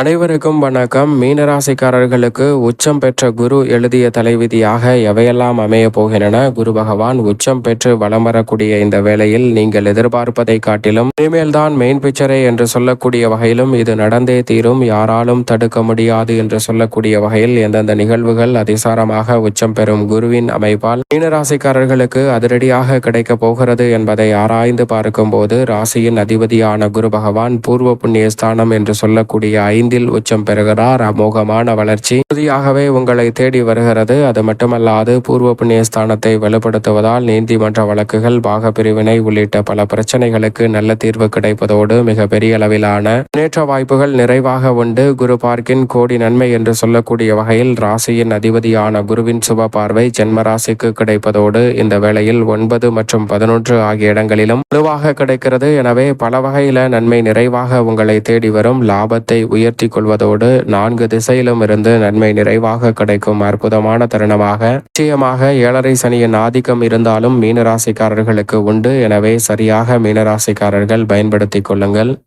அனைவருக்கும் வணக்கம். மீனராசிக்காரர்களுக்கு உச்சம் பெற்ற குரு எழுதிய தலைவிதியாக எவையெல்லாம் அமைய போகின்றன? குரு பகவான் உச்சம் பெற்று வலம் வரக்கூடிய இந்த வேளையில் நீங்கள் எதிர்பார்ப்பதை காட்டிலும் இனிமேல் தான் மெயின் பிக்சரே என்று சொல்லக்கூடிய வகையிலும் இது நடந்தே தீரும். யாராலும் தடுக்க முடியாது என்று சொல்லக்கூடிய வகையில் எந்தெந்த நிகழ்வுகள் அதிசாரமாக உச்சம் பெறும் குருவின் அமைப்பால் மீனராசிக்காரர்களுக்கு அதிரடியாக கிடைக்க போகிறது என்பதை ஆராய்ந்து பார்க்கும்போது ராசியின் அதிபதியான குரு பகவான் பூர்வ புண்ணிய ஸ்தானம் என்று சொல்லக்கூடிய ஐந்தில் உச்சம் பெறுகிறார். அமோகமான வளர்ச்சி. உறுதியாகவே உங்களை தேடி வருகிறது. அது மட்டுமல்லாது பூர்வ புண்ணிய ஸ்தானத்தை வலுப்படுத்துவதால் நீதிமன்ற வழக்குகள் பாக பிரிவினை உள்ளிட்ட பல பிரச்சனைகளுக்கு நல்ல தீர்வு கிடைப்பதோடு மிக பெரிய அளவிலான முன்னேற்ற வாய்ப்புகள் நிறைவாக உண்டு. குரு பார்க்கின் கோடி நன்மை என்று சொல்லக்கூடிய வகையில் ராசியின் அதிபதியான குருவின் சுப பார்வை ஜென்மராசிக்கு கிடைப்பதோடு இந்த வேளையில் ஒன்பது மற்றும் பதினொன்று ஆகிய இடங்களிலும் வலுவாக கிடைக்கிறது. எனவே பல வகையில நன்மை நிறைவாக உங்களை தேடி வரும். லாபத்தை உயர்த்த கொள்வதோடு நான்கு திசையிலும் இருந்து நன்மை நிறைவாக கிடைக்கும் அற்புதமான தருணமாக. நிச்சயமாக ஏழரை சனியின் ஆதிக்கம் இருந்தாலும் மீனராசிக்காரர்களுக்கு உண்டு. எனவே சரியாக மீனராசிக்காரர்கள் பயன்படுத்திக் கொள்ளுங்கள்.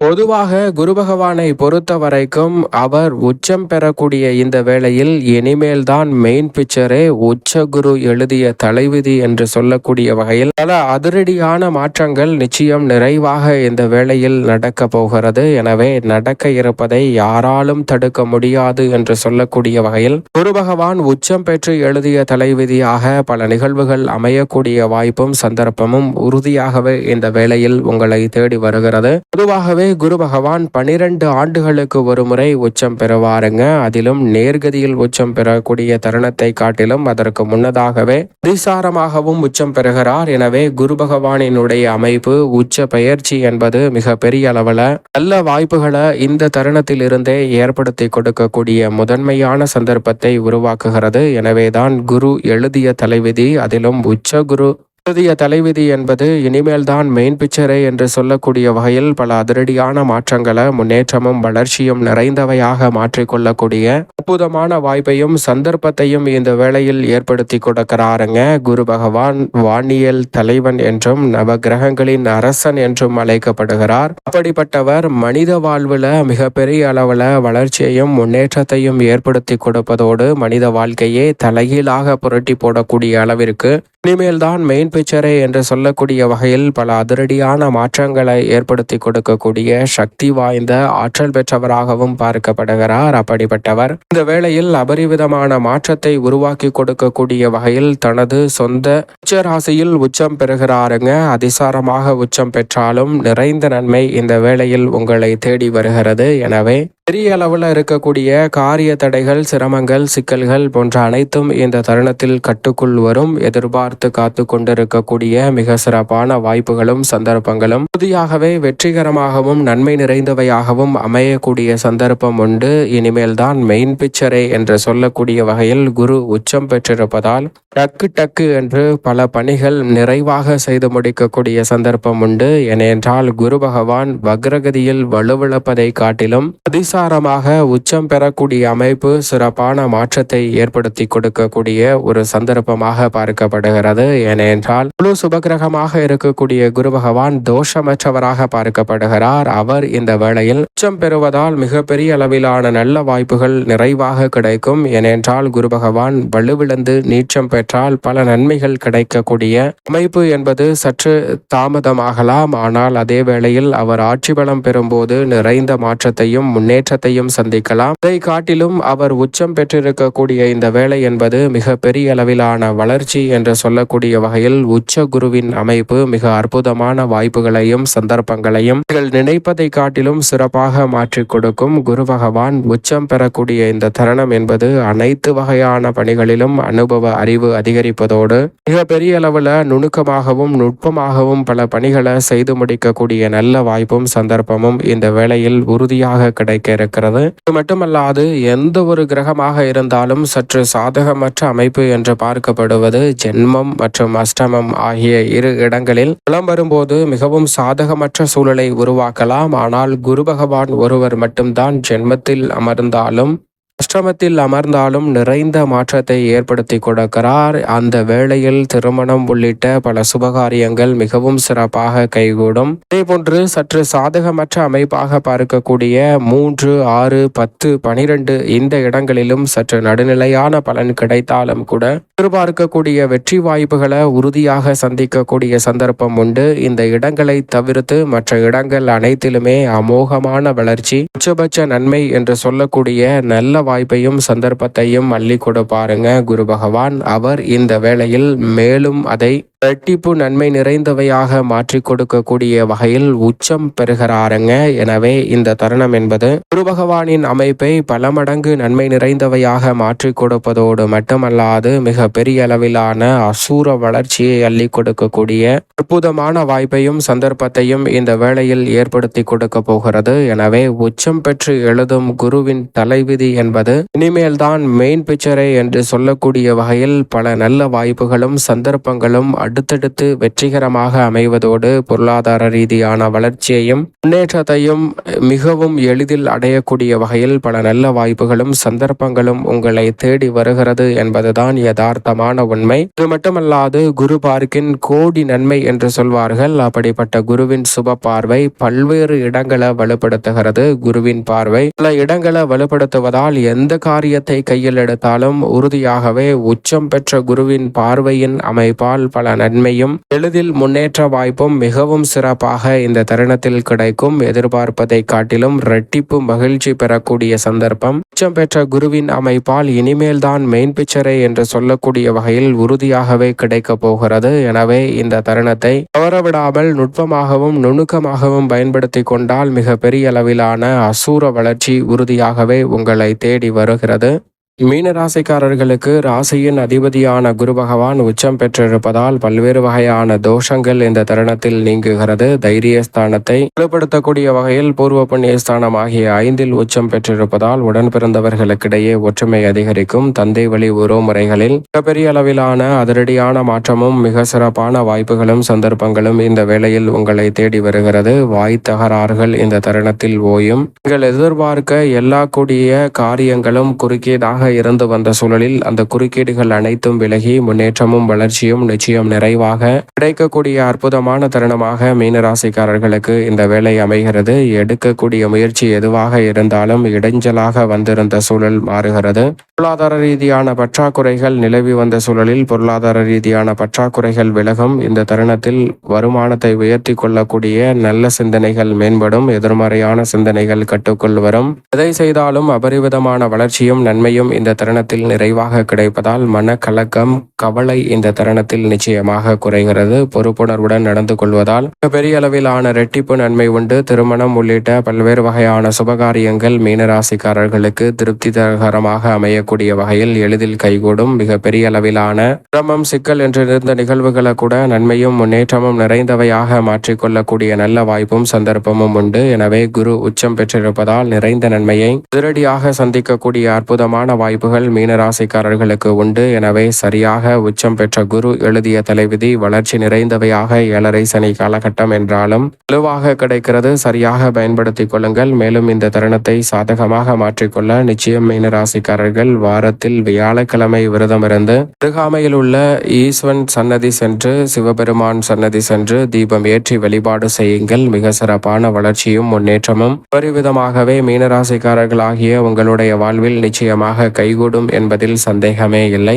பொதுவாக குரு பகவானை பொறுத்த வரைக்கும் அவர் உச்சம் பெறக்கூடிய இந்த வேளையில் இனிமேல் தான் மெயின் பிக்சரே உச்ச குரு எழுதிய தலைவிதி என்று சொல்லக்கூடிய வகையில் பல அதிரடியான மாற்றங்கள் நிச்சயம் நிறைவாக இந்த வேளையில் நடக்க போகிறது. எனவே நடக்க இருப்பதை யாராலும் தடுக்க முடியாது என்று சொல்லக்கூடிய வகையில் குரு பகவான் உச்சம் பெற்று எழுதிய தலைவிதியாக பல நிகழ்வுகள் அமையக்கூடிய வாய்ப்பும் சந்தர்ப்பமும் உறுதியாகவே இந்த வேளையில் உங்களை தேடி வருகிறது. பொதுவாக பொதுவாகவே குரு பகவான் பனிரெண்டு ஆண்டுகளுக்கு ஒரு முறை உச்சம் பெறுவாருங்க. அதிலும் நேர்கதியில் உச்சம் பெறக்கூடிய தருணத்தை காட்டிலும் அதற்கு முன்னதாகவே திசாரமாகவும் உச்சம் பெறுகிறார். எனவே குரு பகவானினுடைய அமைப்பு உச்ச பயிற்சி என்பது மிக பெரிய அளவில் நல்ல வாய்ப்புகளை இந்த தருணத்தில் இருந்தே ஏற்படுத்தி கொடுக்கக்கூடிய முதன்மையான சந்தர்ப்பத்தை உருவாக்குகிறது. எனவேதான் குரு எழுதிய தலைவிதி அதிலும் உச்ச குரு புதிய தலைவிதி என்பது இனிமேல் தான் மெயின் பிக்சரே என்று சொல்லக்கூடிய வகையில் பல அதிரடியான மாற்றங்களை முன்னேற்றமும் வளர்ச்சியும் நிறைந்தவையாக மாற்றிக்கொள்ளக்கூடிய அற்புதமான வாய்ப்பையும் சந்தர்ப்பத்தையும் இந்த வேளையில் ஏற்படுத்தி கொடுக்கிறாருங்க. குரு பகவான் வானியல் தலைவன் என்றும் நவ கிரகங்களின் அரசன் என்றும் அழைக்கப்படுகிறார். அப்படிப்பட்டவர் மனித வாழ்வில் மிகப்பெரிய அளவில் வளர்ச்சியையும் முன்னேற்றத்தையும் ஏற்படுத்தி கொடுப்பதோடு மனித வாழ்க்கையே தலைகீழாக புரட்டி போடக்கூடிய அளவிற்கு இனிமேல் தான் மெயின் பிக்சரே என்று சொல்லக்கூடிய வகையில் பல அதிரடியான மாற்றங்களை ஏற்படுத்தி கொடுக்கக்கூடிய சக்தி வாய்ந்த ஆற்றல் பெற்றவராகவும் பார்க்கப்படுகிறார். அப்படிப்பட்டவர் இந்த வேளையில் அபரிவிதமான மாற்றத்தை உருவாக்கி கொடுக்கக்கூடிய வகையில் தனது சொந்த உச்ச ராசியில் உச்சம் பெறுகிறாருங்க. அதிசாரமாக உச்சம் பெற்றாலும் நிறைந்த நன்மை இந்த வேளையில் உங்களை தேடி வருகிறது. எனவே பெரிய அளவில் இருக்கக்கூடிய காரிய தடைகள் சிரமங்கள் சிக்கல்கள் போன்ற அனைத்தும் இந்த தருணத்தில் கட்டுக்குள் வரும். எதிர்பார்த்து காத்து கொண்டிருக்கக்கூடிய மிக சிறப்பான வாய்ப்புகளும் சந்தர்ப்பங்களும். புதியாகவே வெற்றிகரமாகவும் நன்மை நிறைந்தவையாகவும் அமையக்கூடிய சந்தர்ப்பம் உண்டு. இனிமேல் தான் மெயின் பிக்சரே என்று சொல்லக்கூடிய வகையில் குரு உச்சம் பெற்றிருப்பதால் டக்கு டக்கு என்று பல பணிகள் நிறைவாக செய்து முடிக்கக்கூடிய சந்தர்ப்பம் உண்டு. ஏனென்றால் குரு பகவான் வக்ரகதியில் வலுவிழப்பதை காட்டிலும் மின்சாரமாக உச்சம் பெறக்கூடிய அமைப்பு சிறப்பான மாற்றத்தை ஏற்படுத்தி கொடுக்கக்கூடிய ஒரு சந்தர்ப்பமாக பார்க்கப்படுகிறது. ஏனென்றால் முழு சுபகிரகமாக இருக்கக்கூடிய குரு பகவான் தோஷமற்றவராக பார்க்கப்படுகிறார். அவர் இந்த வேளையில் உச்சம் பெறுவதால் மிகப்பெரிய அளவிலான நல்ல வாய்ப்புகள் நிறைவாக கிடைக்கும். ஏனென்றால் குரு பகவான் வலுவிழந்து நீச்சம் பெற்றால் பல நன்மைகள் கிடைக்கக்கூடிய அமைப்பு என்பது சற்று தாமதமாகலாம். ஆனால் அதே வேளையில் அவர் ஆட்சி பலம் பெறும்போது நிறைந்த மாற்றத்தையும் முன்னேற்றத்தையும் சந்திக்கலாம். அதை காட்டிலும் அவர் உச்சம் பெற்றிருக்கக்கூடிய இந்த வேலை என்பது மிக பெரிய அளவிலான வளர்ச்சி என்று சொல்லக்கூடிய வகையில் உச்ச குருவின் அமைப்பு மிக அற்புதமான வாய்ப்புகளையும் சந்தர்ப்பங்களையும் நீங்கள் நினைப்பதை காட்டிலும் சிறப்பாக மாற்றிக் கொடுக்கும். குரு பகவான் உச்சம் பெறக்கூடிய இந்த தருணம் என்பது அனைத்து வகையான பணிகளிலும் அனுபவ அறிவு அதிகரிப்பதோடு மிக பெரிய அளவில் நுணுக்கமாகவும் நுட்பமாகவும் பல பணிகளை செய்து முடிக்கக்கூடிய நல்ல வாய்ப்பும் சந்தர்ப்பமும் இந்த வேளையில் உறுதியாக கிடைக்க இருக்கிறது இது மட்டுமல்லாது எந்த ஒரு கிரகமாக இருந்தாலும் சற்று சாதகமற்ற அமைப்பு என்று பார்க்கப்படுவது ஜென்மம் மற்றும் அஷ்டமம் ஆகிய இரு இடங்களில் புலம் வரும்போது மிகவும் சாதகமற்ற சூழலை உருவாக்கலாம். ஆனால் குரு பகவான் ஒருவர் மட்டும்தான் ஜென்மத்தில் அமர்ந்தாலும் அஷ்டமத்தில் அமர்ந்தாலும் நிறைந்த மாற்றத்தை ஏற்படுத்தி கொடுக்கிறார். அந்த வேளையில் திருமணம் உள்ளிட்ட பல சுபகாரியங்கள் மிகவும் சிறப்பாக கைகூடும். அதேபோன்று சற்று சாதகமற்ற அமைப்பாக பார்க்கக்கூடிய மூன்று ஆறு பத்து பனிரெண்டு இந்த இடங்களிலும் சற்று நடுநிலையான பலன் கிடைத்தாலும் கூட எதிர்பார்க்கக்கூடிய வெற்றி வாய்ப்புகளை உறுதியாக சந்திக்கக்கூடிய சந்தர்ப்பம் உண்டு. இந்த இடங்களை தவிர்த்து மற்ற இடங்கள் அனைத்திலுமே அமோகமான வளர்ச்சி உச்சபட்ச நன்மை என்று சொல்லக்கூடிய நல்ல வாய்ப்பையும் சந்தர்ப்பத்தையும் அள்ளி கொடுப்பாருங்க குரு பகவான். அவர் இந்த வேளையில் மேலும் அதை இரட்டிப்பு நன்மை நிறைந்தவையாக மாற்றி கொடுக்கக்கூடிய வகையில் உச்சம் பெறுகிறாருங்க. எனவே இந்த தருணம் என்பது குரு பகவானின் அமைப்பை பல மடங்கு நன்மை நிறைந்தவையாக மாற்றி கொடுப்பதோடு மட்டுமல்லாது மிக பெரிய அளவிலான அசூர வளர்ச்சியை அள்ளி கொடுக்கக்கூடிய அற்புதமான வாய்ப்பையும் சந்தர்ப்பத்தையும் இந்த வேளையில் ஏற்படுத்தி கொடுக்க போகிறது. எனவே உச்சம் பெற்று எழுதும் குருவின் தலைவிதி என்பது இனிமேல்தான் மெயின் பிக்சரே என்று சொல்லக்கூடிய வகையில் பல நல்ல வாய்ப்புகளும் சந்தர்ப்பங்களும் அடுத்தடுத்து வெற்றிகரமாக அமைவதோடு பொருளாதார ரீதியான வளர்ச்சியையும் முன்னேற்றத்தையும் மிகவும் எளிதில் அடையக்கூடிய வகையில் பல நல்ல வாய்ப்புகளும் சந்தர்ப்பங்களும் உங்களை தேடி வருகிறது என்பதுதான் யதார்த்தமான உண்மை. இது மட்டுமல்லாது குரு பார்க்கின் கோடி நன்மை என்று சொல்வார்கள். அப்படிப்பட்ட குருவின் சுப பார்வை பல்வேறு இடங்களை வலுப்படுத்துகிறது. குருவின் பார்வை பல இடங்களை வலுப்படுத்துவதால் எந்த காரியத்தை கையில் எடுத்தாலும் உறுதியாகவே உச்சம் பெற்ற குருவின் பார்வையின் அமைப்பால் பல நன்மையும் எளிதில் முன்னேற்ற வாய்ப்பும் மிகவும் சிறப்பாக இந்த தருணத்தில் கிடைக்கும். எதிர்பார்ப்பதை காட்டிலும் இரட்டிப்பு மகிழ்ச்சி பெறக்கூடிய சந்தர்ப்பம். உச்சம் பெற்ற குருவின் அமைப்பால் இனிமேல் தான் மெயின் பிக்சரே என்று சொல்லக்கூடிய வகையில் உறுதியாகவே கிடைக்க போகிறது. எனவே இந்த தருணத்தை தவறவிடாமல் நுட்பமாகவும் நுணுக்கமாகவும் பயன்படுத்தி கொண்டால் மிக பெரிய அளவிலான அசூர வளர்ச்சி உறுதியாகவே உங்களை தேடி வருகிறது. மீன ராசிக்காரர்களுக்கு ராசியின் அதிபதியான குரு பகவான் உச்சம் பெற்றிருப்பதால் பல்வேறு வகையான தோஷங்கள் இந்த தருணத்தில் நீங்குகிறது. தைரியஸ்தானத்தை வலுப்படுத்தக்கூடிய வகையில் பூர்வ புண்ணியஸ்தானம் ஆகிய ஐந்தில் உச்சம் பெற்றிருப்பதால் உடன் பிறந்தவர்களுக்கிடையே ஒற்றுமை அதிகரிக்கும். தந்தை வழி உறவுமுறைகளில் மிகப்பெரிய அளவிலான அதிரடியான மாற்றமும் மிக சிறப்பான வாய்ப்புகளும் சந்தர்ப்பங்களும் இந்த வேளையில் உங்களை தேடி வருகிறது. வாய் தகராறுகள் இந்த தருணத்தில் ஓயும். நீங்கள் எதிர்பார்க்க எல்லா கூடிய காரியங்களும் குறுக்கியதாக இருந்து வந்த சூழலில் அந்த குறுக்கீடுகள் அனைத்தும் விலகி முன்னேற்றமும் வளர்ச்சியும் நிச்சயம் நிறைவாக கிடைக்கக்கூடிய அற்புதமான தருணமாக மீனராசிக்காரர்களுக்கு இந்த வேலை அமைகிறது. எடுக்கக்கூடிய முயற்சி எதுவாக இருந்தாலும் இடைஞ்சலாக வந்திருந்த சூழல் மாறுகிறது. பொருளாதார ரீதியான பற்றாக்குறைகள் நிலவி வந்த சூழலில் பொருளாதார ரீதியான பற்றாக்குறைகள் விலகும். இந்த தருணத்தில் வருமானத்தை உயர்த்தி கொள்ளக்கூடிய நல்ல சிந்தனைகள் மேம்படும். எதிர்மறையான சிந்தனைகள் கட்டுக்குள் வரும். எதை செய்தாலும் அபரிவிதமான வளர்ச்சியும் நன்மையும் இந்த தருணத்தில் நிறைவாக கிடைப்பதால் மனக்கலக்கம் கவலை இந்த தருணத்தில் நிச்சயமாக குறைகிறது. பொறுப்புணர்வுடன் நடந்து கொள்வதால் பெரிய அளவிலான ரெட்டிப்பு நன்மை உண்டு. திருமணம் உள்ளிட்ட பல்வேறு வகையான சுபகாரியங்கள் மீனராசிக்காரர்களுக்கு திருப்திகரமாக அமையக்கூடிய வகையில் எளிதில் கைகூடும். மிக பெரிய அளவிலான சிரமம் சிக்கல் என்று இருந்த நிகழ்வுகளை கூட நன்மையும் முன்னேற்றமும் நிறைந்தவையாக மாற்றிக்கொள்ளக்கூடிய நல்ல வாய்ப்பும் சந்தர்ப்பமும் உண்டு. எனவே குரு உச்சம் பெற்றிருப்பதால் நிறைந்த நன்மையை திருடியாக சந்திக்கக்கூடிய அற்புதமான வாய்ப்புகள் மீனராசிக்காரர்களுக்கு உண்டு. எனவே சரியாக உச்சம் பெற்ற குரு எழுதிய தலைவிதி வளர்ச்சி நிறைந்தவையாக ஏழரை சனி காலகட்டம் என்றாலும் வலுவாக கிடைக்கிறது. சரியாக பயன்படுத்திக் கொள்ளுங்கள். மேலும் இந்த தருணத்தை சாதகமாக மாற்றிக்கொள்ள நிச்சயம் மீனராசிக்காரர்கள் வாரத்தில் வியாழக்கிழமை விரதமிருந்து அருகாமையில் உள்ள ஈஸ்வன் சன்னதி சென்று சிவபெருமான் சன்னதி சென்று தீபம் ஏற்றி வழிபாடு செய்யுங்கள். மிக சிறப்பான வளர்ச்சியும் முன்னேற்றமும் ஒருவிதமாகவே மீனராசிக்காரர்களாகிய உங்களுடைய வாழ்வில் நிச்சயமாக கைகூடும் என்பதில் சந்தேகமே இல்லை.